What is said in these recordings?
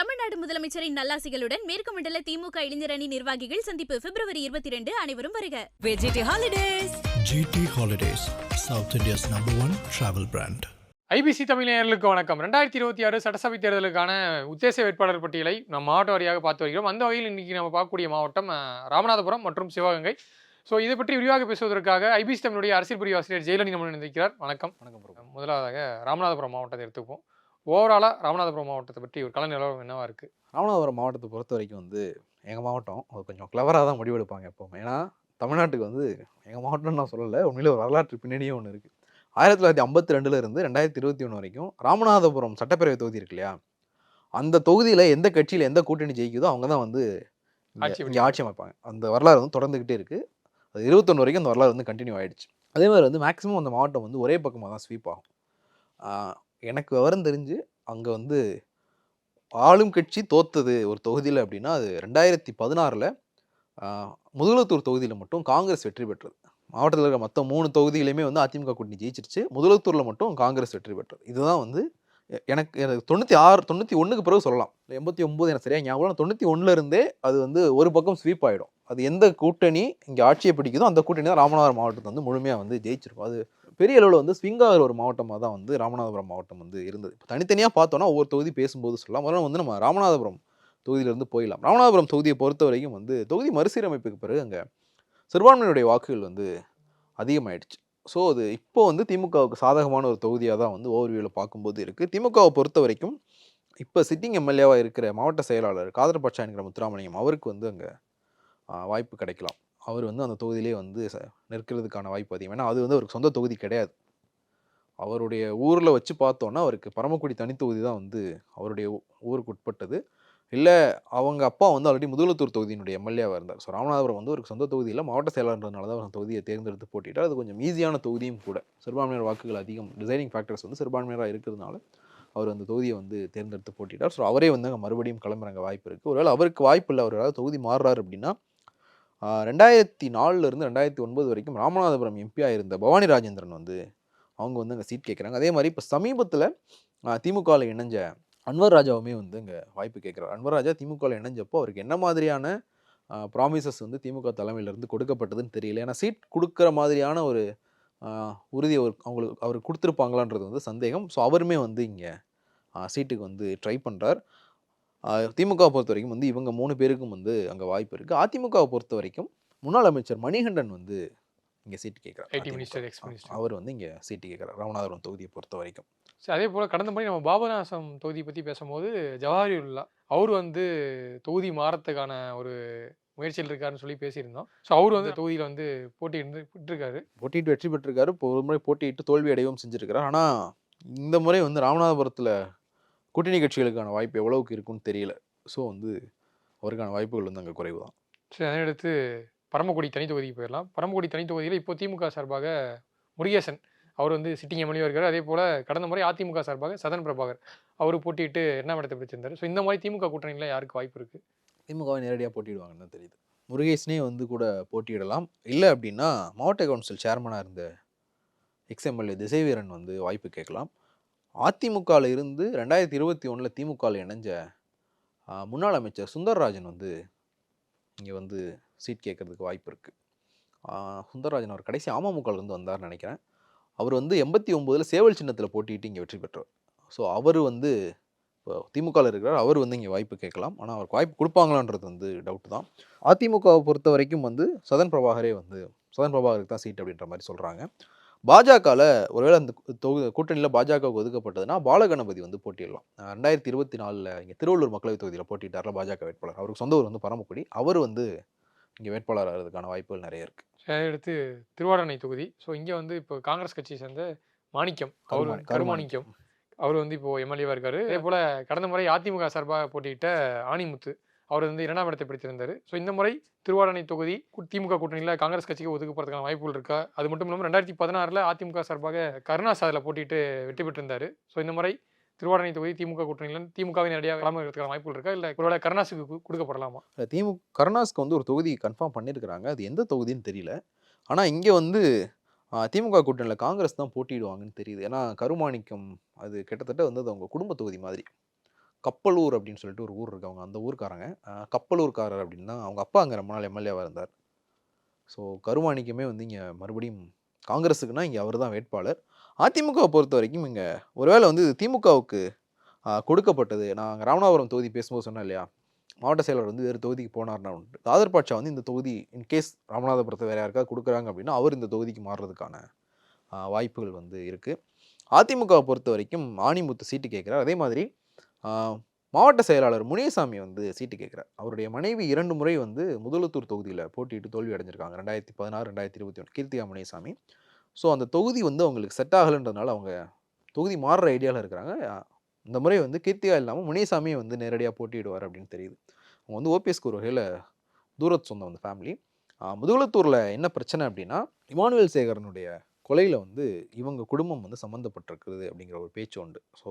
தமிழ்நாடு முதலமைச்சரின் நல்லாசிகளுடன் மேற்கு மண்டல திமுக இளைஞரணி நிர்வாகிகள் சந்திப்பு. பிப்ரவரி இருபத்தி ரெண்டு அனைவரும் வருக. VGT holidays. GT Holidays, South India's number one travel brand. IBC Tamil நேயர்களுக்கு வணக்கம். ரெண்டாயிரத்தி இருபத்தி ஆறு சட்டசபை தேர்தலுக்கான உத்தேச வேட்பாளர் பட்டியலை நம்ம மாவட்ட வாரியாக பார்த்து வருகிறோம். அந்த வகையில் இன்னைக்கு நம்ம பார்க்கக்கூடிய மாவட்டம் ராமநாதபுரம் மற்றும் சிவகங்கை. ஸோ இதை பற்றி விரிவாக பேசுவதற்காக ஐபிசி தமிழுடைய அரசியல் பிரிவு ஆசிரியர் ஜெயலலிதா நம்ம நினைக்கிறார் வணக்கம். வணக்கம் முதலாவதாக ராமநாதபுரம் மாவட்டத்தை எடுத்துப்போம் ஓவராலாக ராமநாதபுரம் மாவட்டத்தை பற்றி ஒரு கல நிலவரம் என்னவா இருக்கு? ராமநாதபுரம் மாவட்டத்தை பொறுத்த வரைக்கும் வந்து எங்கள் மாவட்டம் அது கொஞ்சம் கிளவராக தான் முடிவெடுப்பாங்க எப்போவுமே. ஏன்னா தமிழ்நாட்டுக்கு வந்து எங்கள் மாவட்டம்னு நான் சொல்லலை உண்மையிலே ஒரு வரலாற்று பின்னணியும் ஒன்று இருக்குது ஆயிரத்தி தொள்ளாயிரத்தி ஐம்பத்தி ரெண்டுல இருந்து ரெண்டாயிரத்தி இருபத்தி ஒன்று வரைக்கும் ராமநாதபுரம் சட்டப்பேரவை தொகுதி இருக்கு இல்லையா? அந்த தொகுதியில் எந்த கட்சியில் எந்த கூட்டணி ஜெயிக்குதோ அவங்க தான் வந்து இங்க- ஆட்சி அமைப்பாங்க. அந்த வரலாறு வந்து தொடர்ந்துக்கிட்டே இருக்குது அது இருபத்தொன்று வரைக்கும் அந்த வரலாறு வந்து கண்டினியூ ஆயிடுச்சு. அதே மாதிரி வந்து மேக்ஸிமம் அந்த மாவட்டம் வந்து ஒரே பக்கமாக தான் ஸ்வீப் ஆகும். எனக்கு விவரம் தெரிஞ்சு அங்கே வந்து ஆளும் கட்சி தோத்தது ஒரு தொகுதியில் அப்படின்னா அது ரெண்டாயிரத்தி பதினாறில் முதலத்தூர் தொகுதியில் மட்டும் காங்கிரஸ் வெற்றி பெற்றது. மாவட்டத்தில் இருக்கிற மற்ற மூணு தொகுதியிலையுமே வந்து அதிமுக கூட்டணி ஜெயிச்சிருச்சு. முதலத்தூரில் மட்டும் காங்கிரஸ் வெற்றி பெற்றது. இதுதான் வந்து எனக்கு எனக்கு தொண்ணூற்றி ஆறு தொண்ணூற்றி ஒன்றுக்கு பிறகு சொல்லலாம். எண்பத்தி ஒம்பது எனக்கு சரியாக ஞாபகம் தொண்ணூற்றி ஒன்றுலேருந்தே அது வந்து ஒரு பக்கம் ஸ்வீப் ஆகிடும் அது எந்த கூட்டணி இங்கே ஆட்சியை பிடிக்குதோ அந்த கூட்டணி தான் ராமநாதபுரம் மாவட்டத்தை வந்து முழுமையாக வந்து ஜெயிச்சிருக்கும். அது பெரிய அளவில் வந்து ஸ்விங் ஆகிற ஒரு மாவட்டமாக தான் வந்து ராமநாதபுரம் மாவட்டம் வந்து இருந்தது. இப்போ தனித்தனியாக பார்த்தோன்னா ஒவ்வொரு தொகுதி பேசும்போது சொல்லலாம். முதல்ல வந்து நம்ம ராமநாதபுரம் தொகுதியிலேருந்து போயிடலாம். ராமநாதபுரம் தொகுதியை பொறுத்த வரைக்கும் வந்து தொகுதி மறுசீரமைப்புக்கு பிறகு அங்கே சிறுபான்மையினுடைய வாக்குகள் வந்து அதிகமாயிடுச்சு. ஸோ அது இப்போ வந்து திமுகவுக்கு சாதகமான ஒரு தொகுதியாக தான் வந்து ஓவர்வியூவில் பார்க்கும்போது இருக்குது திமுகவை பொறுத்த வரைக்கும் இப்போ சிட்டிங் எம்எல்ஏவாக இருக்கிற மாவட்ட செயலாளர் காதர்பட்சாங்கிற முத்துராமலிங்கம் அவருக்கு வந்து அங்கே வாய்ப்பு கிடைக்கலாம். அவர் வந்து அந்த தொகுதியிலே வந்து ச- நிற்கிறதுக்கான வாய்ப்பு அதிகம். ஏன்னா அது வந்து அவருக்கு சொந்த தொகுதி கிடையாது. அவருடைய ஊரில் வச்சு பார்த்தோன்னா அவருக்கு பரமக்குடி தனித்தொகுதி தான் வந்து அவருடைய ஊருக்கு உட்பட்டது. இல்லை அவங்க அப்பா வந்து ஆல்ரெடி முதலத்தூர் தொகுதியினுடைய எம்எல்ஏவாக இருந்தார். ஸோ ராமநாதபுரம் வந்து ஒரு சொந்த தொகுதியில் மாவட்ட செயலாளர்னால தான் அவர் தொகுதியை தேர்ந்தெடுத்து போட்டிட்டார். அது கொஞ்சம் ஈஸியான தொகுதியும் கூட. சிறுபான்மையினர் வாக்குகள் அதிகம் டிசைனிங் ஃபேக்டர்ஸ் வந்து சிறுபான்மையினராக இருக்கிறதுனால அவர் அந்த தொகுதியை வந்து தேர்ந்தெடுத்து போட்டிட்டார். ஸோ அவரே வந்து அங்கே மறுபடியும் கிளம்புறாங்க வாய்ப்பு இருக்குது ஒருவேளை அவருக்கு வாய்ப்பு இல்லை. அவர் ஏதாவது தொகுதி மாறுறாரு அப்படின்னா ரெண்டாயிரத்தி நாலுலேருந்து ரெண்டாயிரத்தி ஒன்பது வரைக்கும் ராமநாதபுரம் எம்பியாக இருந்த பவானி ராஜேந்திரன் வந்து அவங்க வந்து அங்கே சீட் கேட்குறாங்க அதே மாதிரி இப்போ சமீபத்தில் திமுகவில் இணைஞ்ச அன்வர் ராஜாவுமே வந்து இங்கே வாய்ப்பு கேட்குறாரு அன்வர் ராஜா திமுகவில் இணைஞ்சப்போ அவருக்கு என்ன மாதிரியான ப்ராமிசஸ் வந்து திமுக தலைமையிலேருந்து கொடுக்கப்பட்டதுன்னு தெரியல. ஏன்னா சீட் கொடுக்குற மாதிரியான ஒரு உறுதி அவர் அவங்களுக்கு அவர் கொடுத்துருப்பாங்களான்றது வந்து சந்தேகம். ஸோ அவருமே வந்து இங்கே சீட்டுக்கு வந்து ட்ரை பண்ணுறார் திமுகவை பொறுத்த வரைக்கும் வந்து இவங்க மூணு பேருக்கும் வந்து அங்கே வாய்ப்பு இருக்குது அதிமுகவை பொறுத்த வரைக்கும் முன்னாள் அமைச்சர் மணிகண்டன் வந்து இங்கே சீட்டு கேட்குறாரு அவர் வந்து இங்கே சீட்டு கேட்குறாரு ராமநாதபுரம் தொகுதியை பொறுத்த வரைக்கும் சரி அதே போல் கடந்த முறை நம்ம பாபநாசம் தொகுதி பற்றி பேசும்போது ஜவஹரியுல்லா அவர் வந்து தொகுதி மாறத்துக்கான ஒரு முயற்சியில் இருக்காருன்னு சொல்லி பேசியிருந்தோம். ஸோ அவர் வந்து தொகுதியில் வந்து போட்டியிட்டு இருக்காரு போட்டியிட்டு வெற்றி பெற்றிருக்காரு. ஒரு முறை போட்டியிட்டு தோல்வி அடையவும் செஞ்சிருக்கிறார். ஆனால் இந்த முறை வந்து ராமநாதபுரத்தில் கூட்டணி கட்சிகளுக்கான வாய்ப்பு எவ்வளவுக்கு இருக்குன்னு தெரியல. ஸோ வந்து அவருக்கான வாய்ப்புகள் வந்து அங்கே குறைவு தான். சரி அதை அடுத்து பரமக்குடி தனி தொகுதிக்கு போயிடலாம். பரமக்குடி தனி தொகுதியில் இப்போ திமுக சார்பாக முருகேசன் அவர் வந்து சிட்டிங் எம்எல்ஏ இருக்காரு. அதே போல் கடந்த முறை அதிமுக சார்பாக சதன் பிரபாகர் அவர் போட்டியிட்டு என்ன இடத்தை பிடிச்சிருந்தாரு? ஸோ இந்த மாதிரி திமுக கூட்டணியில் யாருக்கு வாய்ப்பு இருக்குது திமுகவை நேரடியாக போட்டியிடுவாங்கன்னு தான் தெரியுது. முருகேசனே வந்து கூட போட்டியிடலாம். இல்லை அப்படின்னா மாவட்ட கவுன்சில் சேர்மனாக இருந்த எக்ஸ்எம்எல்ஏ திசைவீரன் வந்து வாய்ப்பு கேட்கலாம். அதிமுகவில் இருந்து ரெண்டாயிரத்தி இருபத்தி ஒன்றில் திமுகவில் இணைஞ்ச முன்னாள் அமைச்சர் சுந்தர்ராஜன் வந்து இங்கே வந்து சீட் கேட்கறதுக்கு வாய்ப்பு இருக்குது சுந்தர்ராஜன் அவர் கடைசி அமமுகவில் இருந்து வந்தார்னு நினைக்கிறேன். அவர் வந்து எண்பத்தி ஒம்போதில் சேவல் சின்னத்தில் போட்டிட்டு இங்கே வெற்றி பெற்றவர் ஸோ அவர் வந்து இப்போ திமுகவில் இருக்கிறார். அவர் வந்து இங்கே வாய்ப்பு கேட்கலாம். ஆனால் அவருக்கு வாய்ப்பு கொடுப்பாங்களான்றது வந்து டவுட் தான். அதிமுகவை பொறுத்த வரைக்கும் வந்து சதன் பிரபாகரே வந்து சதன் பிரபாகருக்கு தான் சீட் அப்படின்ற மாதிரி சொல்கிறாங்க பாஜகவில் ஒருவேளை அந்த தொகுதி கூட்டணியில் பாஜகவுக்கு ஒதுக்கப்பட்டதுன்னா பாலகணபதி வந்து போட்டியிடலாம் அஹ் ரெண்டாயிரத்தி இருபத்தி நாலில் இங்கே திருவள்ளூர் மக்களவைத் தொகுதியில் போட்டிட்டார்ல பாஜக வேட்பாளர். அவருக்கு சொந்த ஊர் வந்து பரமக்குடி. அவர் வந்து இங்கே வேட்பாளர் ஆகிறதுக்கான வாய்ப்புகள் நிறைய இருக்குது அடுத்து திருவாடனை தொகுதி. ஸோ இங்கே வந்து இப்போ காங்கிரஸ் கட்சியை சேர்ந்த மாணிக்கம் அவர் கருமாணி- கருமாணிக்கம். அவர் வந்து இப்போ எம்எல்ஏவாக இருக்காரு. அதே போல் கடந்த முறை அதிமுக சார்பாக போட்டியிட்ட ஆணிமுத்து. அவர் வந்து இரண்டாம் இடத்தை பிடித்திருந்தார். ஸோ இந்த முறை திருவாரணை தொகுதி கு- திமுக கூட்டணியில் காங்கிரஸ் கட்சிக்கு ஒதுக்கப்படுறதுக்கான வாய்ப்புகள் இருக்கா? அது மட்டும் இல்லாமல் ரெண்டாயிரத்தி பதினாறில் அதிமுக சார்பாக கருணாஸ் அதில் போட்டிட்டு வெற்றி பெற்றிருந்தார். ஸோ இந்த முறை திருவாரணை தொகுதி திமுக கூட்டணியில் திமுகவின் நேரடியாக கிளம்புறதுக்கான வாய்ப்புகள் இருக்கா? இல்லை ஒருவேளை கருணாஸுக்கு கொடுக்கப்படலாமா? இல்லை திமுக கருணாஸ்க்கு வந்து ஒரு தொகுதி கன்ஃபார்ம் பண்ணியிருக்கிறாங்க. அது எந்த தொகுதின்னு தெரியல. ஆனால் இங்கே வந்து திமுக கூட்டணியில் காங்கிரஸ் தான் போட்டியிடுவாங்கன்னு தெரியுது. ஏன்னா கருமாணிக்கம் அது கிட்டத்தட்ட வந்து அது அவங்க குடும்ப தொகுதி மாதிரி. கப்பலூர் அப்படின்னு சொல்லிட்டு ஒரு ஊர் இருக்கு. அவங்க அந்த ஊருக்காரங்க. கப்பலூர்காரர் கப்பலூர்காரர் அப்படின்னா அவங்க அப்பா அங்கே ரொம்ப நாள் எம்எல்ஏவாக இருந்தார். ஸோ கருவாணிக்குமே வந்து இங்கே மறுபடியும் காங்கிரஸுக்குன்னா இங்கே அவர் தான் வேட்பாளர். அதிமுகவை பொறுத்த வரைக்கும் இங்கே ஒருவேளை வந்து திமுகவுக்கு கொடுக்கப்பட்டது நான் ராமநாதபுரம் தொகுதி பேசும்போது சொன்னேன் இல்லையா? மாவட்ட செயலர் வந்து வேறு தொகுதிக்கு போனார்னா உண்டு. தாதர் பாட்சா வந்து இந்த தொகுதி இன்கேஸ் ராமநாதபுரத்தை வேறு யாருக்காவது கொடுக்குறாங்க அப்படின்னா அவர் இந்த தொகுதிக்கு மாறுறதுக்கான வாய்ப்புகள் வந்து இருக்குது அதிமுகவை பொறுத்த வரைக்கும் ஆணிமுத்து சீட்டு கேட்குறார். அதே மாதிரி மாவட்ட செயலாளர் முனியசாமி வந்து சீட்டு கேட்குறார். அவருடைய மனைவி இரண்டு முறை வந்து முதலுத்தூர் தொகுதியில் போட்டியிட்டு தோல்வி அடைஞ்சிருக்காங்க. ரெண்டாயிரத்தி பதினாறு ரெண்டாயிரத்தி இருபத்தி ஒன்று கீர்த்தியா முனியசாமி. ஸோ அந்த தொகுதி வந்து அவங்களுக்கு செட் ஆகலைன்றதுனால அவங்க தொகுதி மாறுற ஐடியாவில் இருக்கிறாங்க. இந்த முறை வந்து கீர்த்தியா இல்லாமல் முனியசாமியை வந்து நேரடியாக போட்டியிடுவார் அப்படின்னு தெரியுது. அவங்க வந்து ஓபிஎஸ்க்கு ஒரு வகையில் தூரத்து சொந்தம் அந்த ஃபேமிலி முதுகுளத்தூரில் என்ன பிரச்சனை அப்படின்னா இமானுவேல் சேகரனுடைய கொலையில் வந்து இவங்க குடும்பம் வந்து சம்மந்தப்பட்டிருக்குது அப்படிங்கிற ஒரு பேச்சு உண்டு. ஸோ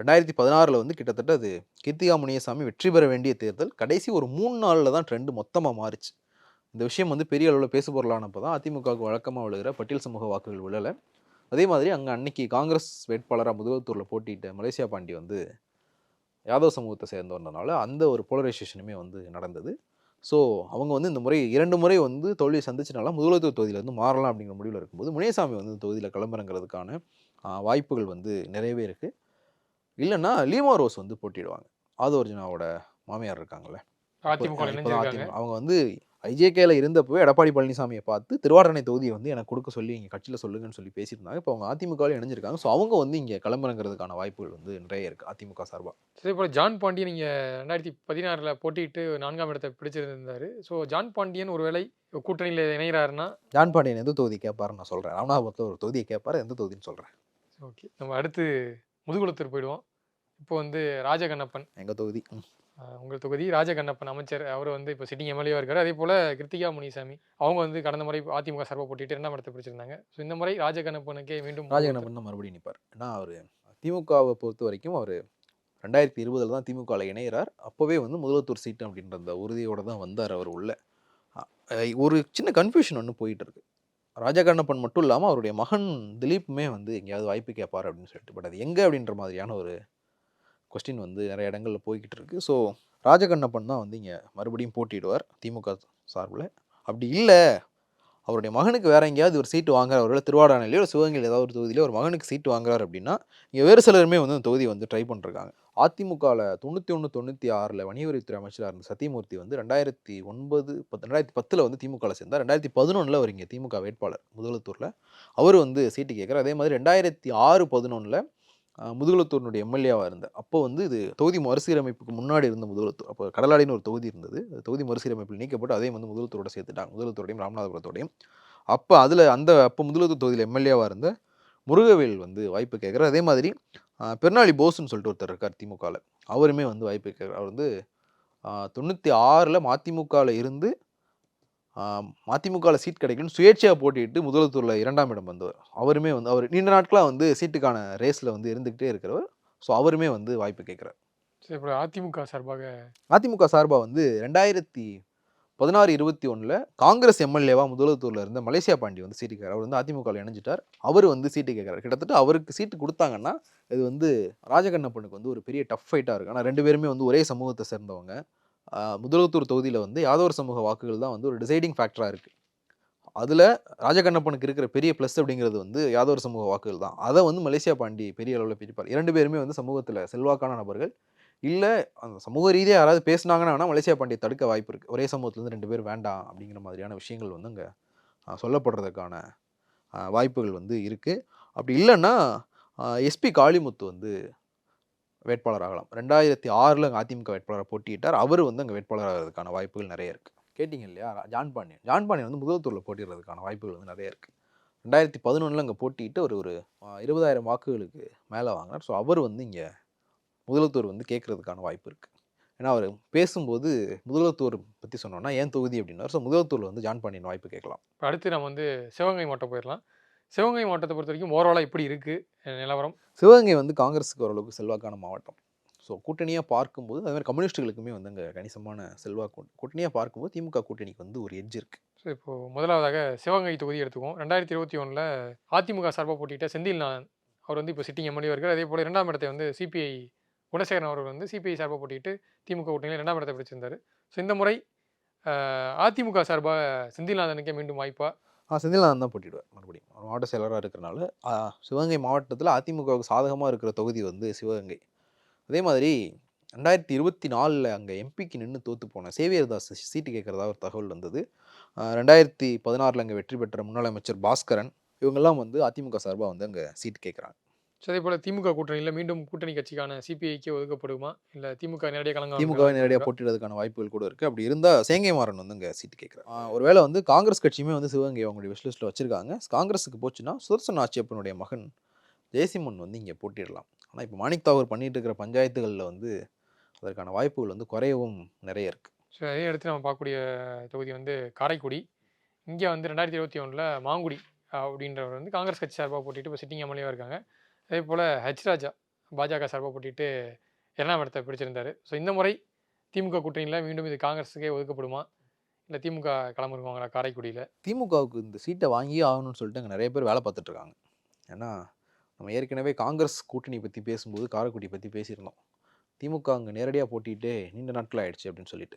ரெண்டாயிரத்தி பதினாறில் வந்து கிட்டத்தட்ட அது கீர்த்திகா முனியசாமி வெற்றி பெற வேண்டிய தேர்தல். கடைசி ஒரு மூணு நாளில் தான் ட்ரெண்டு மொத்தமாக மாறிச்சு. இந்த விஷயம் வந்து பெரிய அளவில் பேசுபொருளானப்போ தான் அதிமுகவுக்கு வழக்கமாக விழுகிற பட்டியல் சமூக வாக்குகள் விழலை. அதே மாதிரி அங்கே அன்னைக்கு காங்கிரஸ் வேட்பாளராக முதுகுளத்தூரில் போட்டியிட்ட மலேசியா பாண்டி வந்து யாதவ் சமூகத்தை சேர்ந்தவர்னால அந்த ஒரு போலரைசேஷனுமே வந்து நடந்தது. ஸோ அவங்க வந்து இந்த முறை இரண்டு முறை வந்து தோல்வியை சந்திச்சனால முதலுத்தூர் தொகுதியிலேருந்து மாறலாம் அப்படிங்கிற முடிவில் இருக்கும்போது முனியசாமி வந்து இந்த தொகுதியில் கிளம்புறங்கிறதுக்கான வாய்ப்புகள் வந்து நிறையவே இருக்குது இல்லைன்னா லீமா ரோஸ் வந்து போட்டியிடுவாங்க. ஆதவர்ஜுனாவோட மாமியார் இருக்காங்கல்ல. அதிமுக. அவங்க வந்து ஐஜேகேல இருந்தப்பவே எடப்பாடி பழனிசாமியை பார்த்து திருவாரணை தொகுதியை வந்து எனக்கு கொடுக்க சொல்லி இங்கே கட்சியில் சொல்லுங்கன்னு சொல்லி பேசியிருந்தாங்க. இப்போ அவங்க அதிமுகவில் இணைஞ்சிருக்காங்க. ஸோ அவங்க வந்து இங்கே கிளம்புறங்கிறதுக்கான வாய்ப்புகள் வந்து நிறைய இருக்குது அதிமுக சார்பாக அதே போல் ஜான் பாண்டியன் இங்கே ரெண்டாயிரத்தி பதினாறில் போட்டியிட்டு நான்காம் இடத்தை பிடிச்சிருந்தாரு. ஸோ ஜான் பாண்டியன் ஒருவேளை கூட்டணியில் இணைகிறாருன்னா ஜான் பாண்டியன் எந்த தொகுதி கேட்பாருன்னு நான் சொல்கிறேன் ராமநாதபுரத்தில் ஒரு தொகுதியை கேட்பாரு எந்த தொகுதின்னு சொல்கிறேன் ஓகே நம்ம அடுத்து முதுகுளத்தூர் போயிடுவோம். இப்போ வந்து ராஜகண்ணப்பன். எங்கள் தொகுதி. உங்கள் தொகுதி ராஜகண்ணப்பன் அமைச்சர். அவர் வந்து இப்போ சிட்டிங் எம்எல்ஏவாக இருக்காரு. அதே போல் கிருத்திகா முனிசாமி. அவங்க வந்து கடந்த முறை அதிமுக சார்பாக போட்டிட்டு இரண்டாம் இடத்தை பிடிச்சிருந்தாங்க. ஸோ இந்த முறை ராஜகண்ணப்பனுக்கே மீண்டும் ராஜகண்ணப்பன் தான் மறுபடியும் நிற்பார் ஏன்னா அவர் திமுகவை பொறுத்த வரைக்கும் அவர் ரெண்டாயிரத்தி இருபதில் தான் திமுகவில் இணையிறார். அப்போவே வந்து முதலத்தூர் சீட்டு அப்படின்ற அந்த உறுதியோடு தான் வந்தார் அவர் உள்ள. ஒரு சின்ன கன்ஃபியூஷன் ஒன்று போயிட்டு இருக்கு. ராஜகண்ணப்பன் மட்டும் இல்லாமல் அவருடைய மகன் திலீப்புமே வந்து எங்கேயாவது வாய்ப்பு கேட்பார் அப்படின்னு சொல்லிட்டு பட் அது எங்கே அப்படின்ற மாதிரியான ஒரு கொஸ்டின் வந்து நிறைய இடங்கள்ல போய்கிட்டு இருக்கு. ஸோ ராஜகண்ணப்பன் தான் வந்து இங்கே மறுபடியும் போட்டிடுவார் திமுக சார்பில். அப்படி இல்லை அவருடைய மகனுக்கு வேற எங்கேயாவது ஒரு சீட்டு வாங்குறாரு ஒருவேளை திருவாடானையிலயோ சிவகங்கையில் ஏதாவது ஒரு தொகுதியிலோ ஒரு மகனுக்கு சீட்டு வாங்குறாரு அப்படின்னா இங்கே வேறு சிலருமே வந்து அந்த தொகுதி வந்து ட்ரை பண்ணிருக்காங்க. அதிமுகவில் தொண்ணூற்றி ஒன்று தொண்ணூற்றி ஆறில் வணிகவரித்துறை அமைச்சராக இருந்த சத்தியமூர்த்தி வந்து ரெண்டாயிரத்தி ஒன்பது பத்து ரெண்டாயிரத்தி பத்தில் வந்து திமுகவில் சேர்ந்தார். ரெண்டாயிரத்தி பதினொன்றில் அவர் இங்கே திமுக வேட்பாளர் முதலத்தூரில் அவர் வந்து சீட்டு கேட்குறார். அதே மாதிரி ரெண்டாயிரத்தி ஆறு பதினொன்றில் முதுகுளத்தூரினுடைய எம்எல்ஏவாக இருந்தார். அப்போ வந்து இது தொகுதி மறுசீரமைப்புக்கு முன்னாடி இருந்த முதுகுளத்தூர் அப்போ கடலாடின்னு ஒரு தொகுதி இருந்தது. தொகுதி மறுசீரமைப்பில் நீக்கப்பட்டு அதையும் வந்து முதலுத்தூரோட சேர்த்துட்டாங்க. முதலுத்தூரோடையும் ராமநாதபுரத்தோடையும். அப்போ அதில் அந்த அப்போ முதலுத்தூர் தொகுதியில் எம்எல்ஏவாக இருந்த முருகவேல் வந்து வாய்ப்பு கேட்குறாரு. அதே மாதிரி பெருநாளி போஸ்ன்னு சொல்லிட்டு ஒருத்தர் இருக்கார் திமுகவில் அவருமே வந்து வாய்ப்பு கேட்குறாரு. அவர் வந்து தொண்ணூற்றி ஆறில் மதிமுகவில் இருந்து மதிமுகவில் சீட் கிடைக்குன்னு சுயேட்சையாக போட்டிட்டு முதலத்தூரில் இரண்டாம் இடம் வந்தவர். அவருமே வந்து அவர் நீண்ட நாட்களாக வந்து சீட்டுக்கான ரேஸில் வந்து இருந்துக்கிட்டே இருக்கிறவர். ஸோ அவருமே வந்து வாய்ப்பு கேட்குறாரு. சரி இப்போ அதிமுக சார்பாக அதிமுக சார்பாக வந்து ரெண்டாயிரத்தி பதினாறு இருபத்தி ஒன்றில் காங்கிரஸ் எம்எல்ஏவாக முதலத்தூரில் இருந்த மலேசியா பாண்டி வந்து சீட்டு கேட்கிறார். அவர் வந்து அதிமுகவில் இணைஞ்சிட்டார். அவர் வந்து சீட்டு கேட்குறாரு. கிட்டத்தட்ட அவருக்கு சீட்டு கொடுத்தாங்கன்னா இது வந்து ராஜகண்ணப்பனுக்கு வந்து ஒரு பெரிய டஃப் ஃபைட்டாக இருக்குது ஆனால் ரெண்டு பேருமே வந்து ஒரே சமூகத்தை சேர்ந்தவங்க. முதலத்தூர் தொகுதியில் வந்து யாதவர் சமூக வாக்குகள் தான் வந்து ஒரு டிசைடிங் ஃபேக்டராக இருக்குது அதில் ராஜகண்ணப்பனுக்கு இருக்கிற பெரிய ப்ளஸ் அப்படிங்கிறது வந்து யாதவர் சமூக வாக்குகள் தான். அதை வந்து மலேசியா பாண்டி பெரிய அளவில் பிரிப்பார். இரண்டு பேருமே வந்து சமூகத்தில் செல்வாக்கான நபர்கள். இல்லை அந்த சமூக ரீதியாக யாராவது பேசுனாங்கன்னா வேணால் மலேசியா பாண்டியை தடுக்க வாய்ப்பு இருக்குது ஒரே சமூகத்துலேருந்து ரெண்டு பேர் வேண்டாம் அப்படிங்கிற மாதிரியான விஷயங்கள் வந்து அங்கே சொல்லப்படுறதுக்கான வாய்ப்புகள் வந்து இருக்குது அப்படி இல்லைன்னா எஸ்பி காளிமுத்து வந்து வேட்பாளர் ஆகலாம். ரெண்டாயிரத்தி ஆறில் அங்கே அதிமுக வேட்பாளரை போட்டியிட்டார். அவர் வந்து அங்கே வேட்பாளர் ஆகிறதுக்கான வாய்ப்புகள் நிறைய இருக்குது கேட்டிங்க இல்லையா? ஜான் பாண்டியன். ஜான் பாண்டியன் வந்து முதல்தூரில் போட்டிடுறதுக்கான வாய்ப்புகள் வந்து நிறைய இருக்குது ரெண்டாயிரத்தி பதினொன்றில் அங்கே போட்டிட்டு ஒரு ஒரு இருபதாயிரம் வாக்குகளுக்கு மேலே வாங்கினார். ஸோ அவர் வந்து இங்கே முதலத்தூர் வந்து கேட்கறதுக்கான வாய்ப்பு இருக்குது ஏன்னா அவர் பேசும்போது முதலத்தூர் பற்றி சொன்னோன்னா ஏன் தொகுதி அப்படின்னார். ஸோ முதலத்தூரில் வந்து ஜான் பாண்டியன் வாய்ப்பு கேட்கலாம். இப்போ அடுத்து நம்ம வந்து சிவகங்கை மாவட்டம் போயிடலாம். சிவகங்கை மாவட்டத்தை பொறுத்த வரைக்கும் ஓவராலாக இப்படி இருக்குது நிலவரம்? சிவகங்கை வந்து காங்கிரஸுக்கு ஓரளவுக்கு செல்வாக்கான மாவட்டம். ஸோ கூட்டணியாக பார்க்கும்போது அதே மாதிரி கம்யூனிஸ்ட்டுகளுக்குமே வந்து அங்கே கணிசமான செல்வாக்கு கூட்டணியாக பார்க்கும்போது திமுக கூட்டணிக்கு வந்து ஒரு எட்ஜ் இருக்குது ஸோ இப்போது முதலாவதாக சிவகங்கை தொகுதி எடுத்துக்குவோம். ரெண்டாயிரத்தி இருபத்தி ஒன்றில் அதிமுக சார்பாக போட்டியிட்ட செந்தில் நாதன் அவர் வந்து இப்போ சிட்டிங் எம்எல்ஏ இருக்கார். அதே போல் இரண்டாம் இடத்தை வந்து சிபிஐ குணசேகரன் அவர்கள் வந்து சிபிஐ சார்பாக போட்டிட்டு திமுக கூட்டணியில் ரெண்டாம் இடத்தை பிடிச்சிருந்தார். ஸோ இந்த முறை அதிமுக சார்பாக செந்தில்நாதனுக்கே மீண்டும் வாய்ப்பாக ஆ செந்தில்நாதன் தான் போட்டிடுவார் மறுபடியும். அவர் மாவட்ட செயலராக இருக்கிறனால சிவகங்கை மாவட்டத்தில் அதிமுகவுக்கு சாதகமாக இருக்கிற தொகுதி வந்து சிவகங்கை. அதே மாதிரி ரெண்டாயிரத்தி இருபத்தி நாலில் அங்கே எம்பிக்கு நின்று தோற்று போன சேவியர் தாஸ் சீட்டு கேட்குறதா ஒரு தகவல் வந்தது. ரெண்டாயிரத்தி பதினாறில் அங்கே வெற்றி பெற்ற முன்னாள் அமைச்சர் பாஸ்கரன் இவங்கெல்லாம் வந்து அதிமுக சார்பாக வந்து அங்கே சீட்டு கேட்குறாங்க. ஸோ அதே போல் திமுக கூட்டணியில் மீண்டும் கூட்டணி கட்சிக்கான சிபிஐக்கே ஒதுக்கப்படுமா? இல்லை திமுக நேரடியாக கலங்க திமுகவை நேரடியாக போட்டிடுறதுக்கான வாய்ப்புகள் கூட இருக்குது அப்படி இருந்தால் சேங்கை மாறன் வந்து இங்கே சீட்டு கேட்குறாங்க ஒருவேளை வந்து காங்கிரஸ் கட்சியுமே வந்து சிவகங்கை அவங்களுடைய விஷ்லிஸ்ட்டில் வச்சிருக்காங்க. காங்கிரஸுக்கு போச்சுன்னா சுதர்சன் ஆட்சியப்பனுடைய மகன் ஜெயசிம்மன் வந்து இங்கே போட்டிடலாம் ஆனால் இப்போ மாணிக் தாகூர் பண்ணிட்டு இருக்கிற பஞ்சாயத்துகளில் வந்து அதற்கான வாய்ப்புகள் வந்து குறையவும் நிறைய இருக்குது ஸோ அதே அடுத்து நம்ம பார்க்கக்கூடிய தொகுதி வந்து காரைக்குடி. இங்கே வந்து ரெண்டாயிரத்தி இருபத்தி ஒன்றில் மாங்குடி அப்படின்றவர் வந்து காங்கிரஸ் கட்சி சார்பாக போட்டிட்டு இப்போ சிட்டிங் எம்எல்ஏவாக இருக்காங்க. அதே போல் ஹெச் ராஜா பாஜக சார்பாக போட்டிட்டு இரண்டாம் இடத்தை பிடிச்சிருந்தார். ஸோ இந்த முறை திமுக கூட்டணியில் மீண்டும் இது காங்கிரஸுக்கே ஒதுக்கப்படுமா? இல்லை திமுக களமிருக்குவாங்களா காரைக்குடியில்? திமுகவுக்கு இந்த சீட்டை வாங்கியே ஆகணும்னு சொல்லிட்டு அங்கே நிறைய பேர் வேலை பார்த்துட்ருக்காங்க ஏன்னா நம்ம ஏற்கனவே காங்கிரஸ் கூட்டணி பற்றி பேசும்போது காரைக்குடி பற்றி பேசியிருந்தோம். திமுக அங்கே நேரடியாக போட்டிட்டு நீண்ட நாட்கள் ஆயிடுச்சு அப்படின்னு சொல்லிட்டு.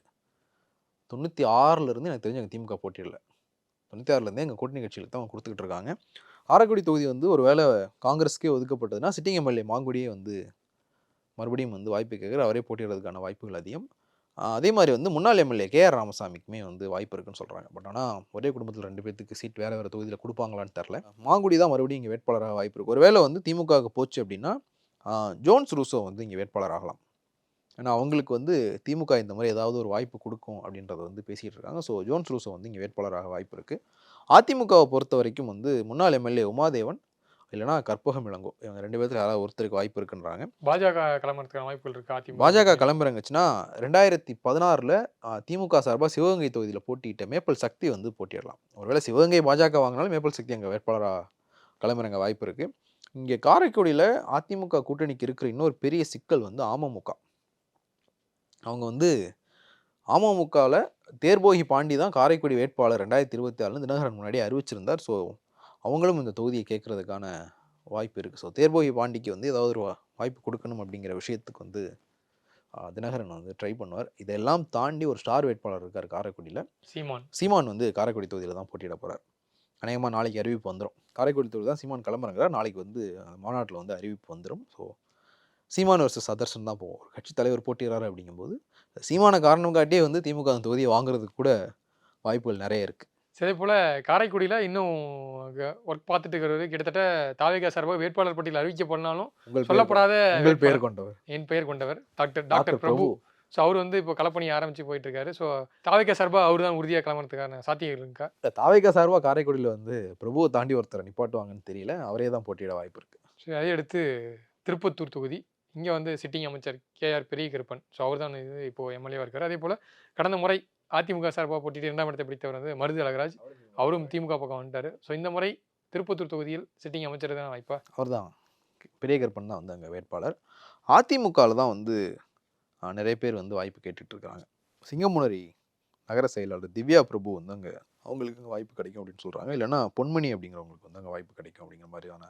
தொண்ணூற்றி ஆறிலிருந்து எனக்கு தெரிஞ்சு அங்கே திமுக போட்டியிடல. தொண்ணூற்றி ஆறுலேருந்தே எங்கள் கூட்டணி கட்சியில் தான் அவங்க கொடுத்துக்கிட்டு இருக்காங்க. காரைக்குடி தொகுதி வந்து ஒரு வேளை காங்கிரஸ்க்கே ஒதுக்கப்பட்டதுன்னா சிட்டிங் எம்எல்ஏ மாங்குடியே வந்து மறுபடியும் வந்து வாய்ப்பு கேட்குற அவரே போட்டிடுறதுக்கான வாய்ப்புகள் அதிகம். அதே மாதிரி வந்து முன்னாள் எம்எல்ஏ கே ஆர் ராமசாமிக்குமே வந்து வாய்ப்பு இருக்குன்னு சொல்கிறாங்க பட் ஆனால் ஒரே குடும்பத்தில் ரெண்டு பேர்த்துக்கு சீட் வேறு வேறு தொகுதியில் கொடுப்பாங்களான்னு தெரில மாங்குடி தான் மறுபடியும் இங்கே வேட்பாளராக வாய்ப்பு இருக்குது ஒருவேளை வந்து திமுகவுக்கு போச்சு அப்படின்னா ஜோன்ஸ் ரூசோ வந்து இங்கே வேட்பாளர் ஆகலாம். ஏன்னா அவங்களுக்கு வந்து திமுக இந்த மாதிரி ஏதாவது ஒரு வாய்ப்பு கொடுக்கும் அப்படின்றத வந்து பேசிகிட்டு இருக்காங்க. ஸோ ஜோன்ஸ் ரூசோ வந்து இங்கே வேட்பாளராக வாய்ப்பு இருக்குது அதிமுகவை பொறுத்த வரைக்கும் வந்து முன்னாள் எம்எல்ஏ உமாதேவன் இல்லைனா கற்பகம் இளங்கோ இவங்க ரெண்டு பேர்த்துல யாராவது ஒருத்தருக்கு வாய்ப்பு இருக்குன்றாங்க. பாஜக கிளம்புறதுக்கான வாய்ப்புகள் இருக்கு அதிமுக பாஜக கிளம்புறங்கச்சுன்னா ரெண்டாயிரத்தி பதினாறில் திமுக சார்பாக சிவகங்கை தொகுதியில் போட்டியிட்ட மேப்பல் சக்தி வந்து போட்டியிடலாம். ஒருவேளை சிவகங்கை பாஜக வாங்கினாலும் மேப்பல் சக்தி அங்கே வேட்பாளராக கிளம்புறங்க வாய்ப்பு இருக்குது இங்கே காரைக்குடியில் அதிமுக கூட்டணிக்கு இருக்கிற இன்னொரு பெரிய சிக்கல் வந்து அமமுக. அவங்க வந்து அமமுகவில் தேர்போகி பாண்டி தான் காரைக்குடி வேட்பாளர் ரெண்டாயிரத்தி இருபத்தி ஆறில் தினகரன் முன்னாடி அறிவிச்சிருந்தார். ஸோ அவங்களும் இந்த தொகுதியை கேட்கறதுக்கான வாய்ப்பு இருக்குது ஸோ தேர்போகி பாண்டிக்கு வந்து ஏதாவது ஒரு வாய்ப்பு கொடுக்கணும் அப்படிங்கிற விஷயத்துக்கு வந்து தினகரன் வந்து ட்ரை பண்ணுவார். இதெல்லாம் தாண்டி ஒரு ஸ்டார் வேட்பாளர் இருக்கார் காரைக்குடியில் சீமான். சீமான் வந்து காரைக்குடி தொகுதியில் தான் போட்டியிட போகிறார் அநேகமாக நாளைக்கு அறிவிப்பு வந்துடும் காரைக்குடி தொகுதி தான் சீமான் கிளம்புறாங்கிறார். நாளைக்கு வந்து அந்த மாநாட்டில் வந்து அறிவிப்பு வந்துடும் ஸோ சீமான் வர்சஸ் சதர்சன் தான் போகும் ஒரு கட்சி தலைவர் போட்டிடுறாரு அப்படிங்கும்போது சீமான காரணம் காட்டியே வந்து திமுக அந்த தொகுதியை வாங்குறதுக்கு கூட வாய்ப்புகள் நிறைய இருக்குது அதே போல் காரைக்குடியில் இன்னும் ஒர்க் பார்த்துட்டு இருக்கிறது கிட்டத்தட்ட தாவேகா சார்பாக வேட்பாளர் பட்டியல் அறிவிக்கப்படனாலும் சொல்லப்படாத உங்கள் வேட்பாளர். கொண்டவர். என் பெயர் கொண்டவர் டாக்டர் டாக்டர் பிரபு. ஸோ அவர் வந்து இப்போ களப்பணி ஆரம்பிச்சு போயிட்டு இருக்காரு ஸோ தாவேகா சார்பாக அவர் தான் உறுதியாக கிளம்புறதுக்கான சாத்தியங்கள் இருக்கா? இல்ல, தாவேகா சார்பாக காரைக்குடியில் வந்து பிரபுவை தாண்டி ஒருத்தரை நிப்பாட்டுவாங்கன்னு தெரியல. அவரே தான் போட்டியிட வாய்ப்பு இருக்குது ஸோ அதை அடுத்து திருப்பத்தூர் தொகுதி. இங்கே வந்து சிட்டிங் அமைச்சர் கேஆர் பெரியகருப்பன். ஸோ அவர் தான் இது இப்போது எம்எல்ஏவாக இருக்கார். அதே போல் கடந்த முறை அதிமுக சார்பாக போட்டிட்டு இரண்டாம் இடத்தை பிடித்தவர் வந்து மருது அழகராஜ். அவரும் திமுக பக்கம் வந்துட்டார். ஸோ இந்த முறை திருப்பத்தூர் தொகுதியில் சிட்டிங் அமைச்சர் தான் வாய்ப்பா? அவர் தான். பெரியகருப்பன் தான் வந்து அங்கே வேட்பாளர். அதிமுகவில் தான் வந்து நிறைய பேர் வந்து வாய்ப்பு கேட்டுட்ருக்காங்க சிங்கமுனரி நகர செயலாளர் திவ்யா பிரபு வந்து அங்கே அவங்களுக்கு வாய்ப்பு கிடைக்கும் அப்படின்னு சொல்கிறாங்க இல்லைன்னா பொன்மணி அப்படிங்கிறவங்களுக்கு வந்து அங்கே வாய்ப்பு கிடைக்கும் அப்படிங்கிற மாதிரியான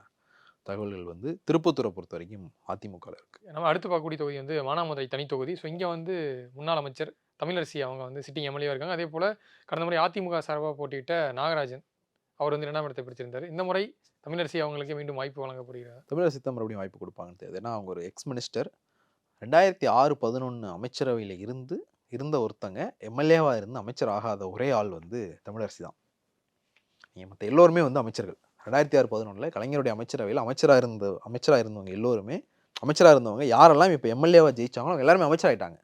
தகவல்கள் வந்து திருப்பத்தூரை பொறுத்த வரைக்கும் அதிமுகவில் இருக்குது நம்ம அடுத்து பார்க்கக்கூடிய தொகுதி வந்து மானாமதுரை தனி தொகுதி. ஸோ இங்கே வந்து முன்னாள் அமைச்சர் தமிழரசி அவங்க வந்து சிட்டிங் எம்எல்ஏவாக இருக்காங்க. அதே போல் கடந்த முறை அதிமுக சார்பாக போட்டியிட்ட நாகராஜன் அவர் வந்து இரண்டாம் இடத்தை பிடிச்சிருந்தார். இந்த முறை தமிழரசி அவங்களுக்கு மீண்டும் வாய்ப்பு வழங்கப்படுகிறது? தமிழரசி தான் மறுபடியும் வாய்ப்பு கொடுப்பாங்கன்னு தெரியுது. ஏன்னா அவங்க ஒரு எக்ஸ் மினிஸ்டர் ரெண்டாயிரத்தி ஆறு பதினொன்று அமைச்சரவையில் இருந்து இருந்த ஒருத்தங்க எம்எல்ஏவாக இருந்து அமைச்சர் ஆகாத ஒரே ஆள் வந்து தமிழரசி தான். நீங்கள் மற்ற எல்லோருமே வந்து அமைச்சர்கள். ரெண்டாயிரத்தி ஆறு பதினொன்றில் கலைஞருடைய அமைச்சரவையில் அமைச்சராக இருந்த அமைச்சராக இருந்தவங்க எல்லோருமே அமைச்சராக இருந்தவங்க யாரெல்லாம் இப்போ எம்எல்ஏவாக ஜெயிச்சாங்களோ அவங்க எல்லாருமே அமைச்சராயிட்டாங்க.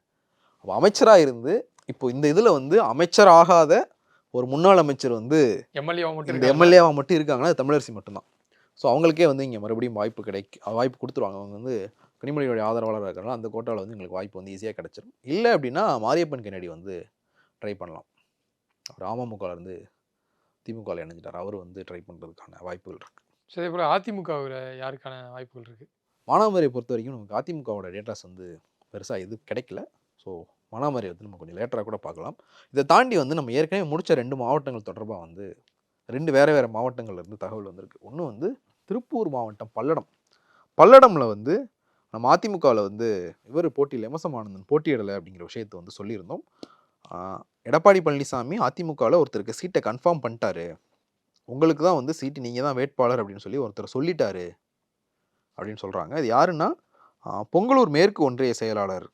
அப்போ அமைச்சராக இருந்து இப்போ இந்த இதில் வந்து அமைச்சர் ஆகாத ஒரு முன்னாள் அமைச்சர் வந்து எம்எல்ஏவாக மட்டும் இந்த. எம்எல்ஏவாக மட்டும் இருக்காங்கன்னா அது தமிழரசி மட்டும்தான். ஸோ அவங்களுக்கே வந்து இங்கே மறுபடியும் வாய்ப்பு கிடைக்கு வாய்ப்பு கொடுத்துருவாங்க. அவங்க வந்து கனிமொழியோடைய ஆதரவாளராக இருக்கிறனால அந்த கோட்டாவில் வந்து எங்களுக்கு வாய்ப்பு வந்து ஈஸியாக கிடச்சிரும். இல்லை அப்படின்னா மாரியப்பன் கென்னடி வந்து ட்ரை பண்ணலாம். அவர் அமமுகவில் திமுகவில் இணைஞ்சிட்டார். அவர் வந்து ட்ரை பண்ணுறதுக்கான வாய்ப்புகள் இருக்குது அதே போல் அதிமுகவில் யாருக்கான வாய்ப்புகள் இருக்குது மானாமரியை பொறுத்த வரைக்கும் நமக்கு அதிமுகவோட டேட்டாஸ் வந்து பெருசாக எது கிடைக்கல. ஸோ மானாமரியை வந்து நம்ம கொஞ்சம் லேட்டராக கூட பார்க்கலாம். இதை தாண்டி வந்து நம்ம ஏற்கனவே முடிச்ச ரெண்டு மாவட்டங்கள் தொடர்பாக வந்து ரெண்டு வேறு வேறு மாவட்டங்கள்ல இருந்து தகவல் வந்திருக்கு. ஒன்று வந்து திருப்பூர் மாவட்டம் பல்லடம். பல்லடமில் வந்து நம்ம அதிமுகவில் வந்து இவர் போட்டியில் எம்எஸ்எம் ஆனந்தன் போட்டியிடலை அப்படிங்கிற விஷயத்தை வந்து சொல்லியிருந்தோம். எடப்பாடி பழனிசாமி அதிமுகவில் ஒருத்தருக்கு சீட்டை கன்ஃபார்ம் பண்ணிட்டாரு. உங்களுக்கு தான் வந்து சீட்டு நீங்கள் தான் வேட்பாளர் அப்படின்னு சொல்லி ஒருத்தர் சொல்லிட்டாரு அப்படின்னு சொல்கிறாங்க இது யாருன்னா பொங்கலூர் மேற்கு ஒன்றிய செயலாளர்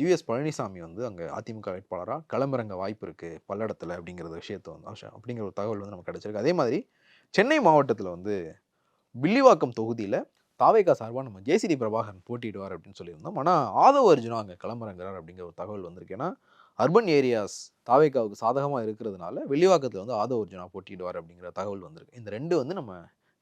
யுஎஸ் பழனிசாமி வந்து அங்கே அதிமுக வேட்பாளராக களமிறங்க வாய்ப்பு இருக்குது பல்லடத்தில் அப்படிங்கிற விஷயத்தை வந்து அப்படிங்கிற ஒரு தகவல் வந்து நமக்கு கிடச்சிருக்கு. அதே மாதிரி சென்னை மாவட்டத்தில் வந்து வில்லிவாக்கம் தொகுதியில் தாவேகா சார்பாக நம்ம ஜேசிடி பிரபாகரன் போட்டிடுவார் அப்படின்னு சொல்லியிருந்தோம். ஆனால் ஆதவ அர்ஜுனா அங்கே களமிறங்குறார் அப்படிங்கிற ஒரு தகவல் வந்திருக்கு. ஏன்னா அர்பன் ஏரியாஸ் தாவேகாவுக்கு சாதகமாக இருக்கிறதுனால வில்லிவாக்கத்தில் வந்து ஆதவ அர்ஜுனா போட்டியிடுவார் அப்படிங்கிற தகவல் வந்திருக்கு. இந்த ரெண்டு வந்து நம்ம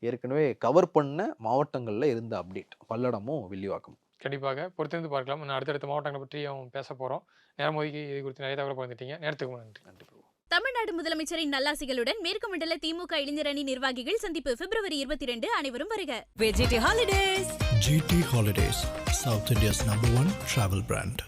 ஏற்கனவே கவர் பண்ண மாவட்டங்களில் இருந்த அப்டேட் பல்லடமும் வில்லிவாக்கம் கண்டிப்பாக. பொறுத்திருந்து பார்க்கலாம். நான் அடுத்தடுத்த மாவட்டங்களை பற்றியும் பேச போகிறோம் நேரம் ஒதுக்கி இது குறித்து நிறைய தகவல் பகிர்ந்துட்டீங்க. நேரத்துக்கு நன்றி. நன்றி தமிழ்நாடு முதலமைச்சரின் நல்லாசிகளுடன் மேற்கு மண்டல திமுக இளைஞரணி நிர்வாகிகள் சந்திப்பு பிப்ரவரி இருபத்தி ரெண்டு அனைவரும் வருக. VGT Holidays. GT Holidays, South India's number one travel brand.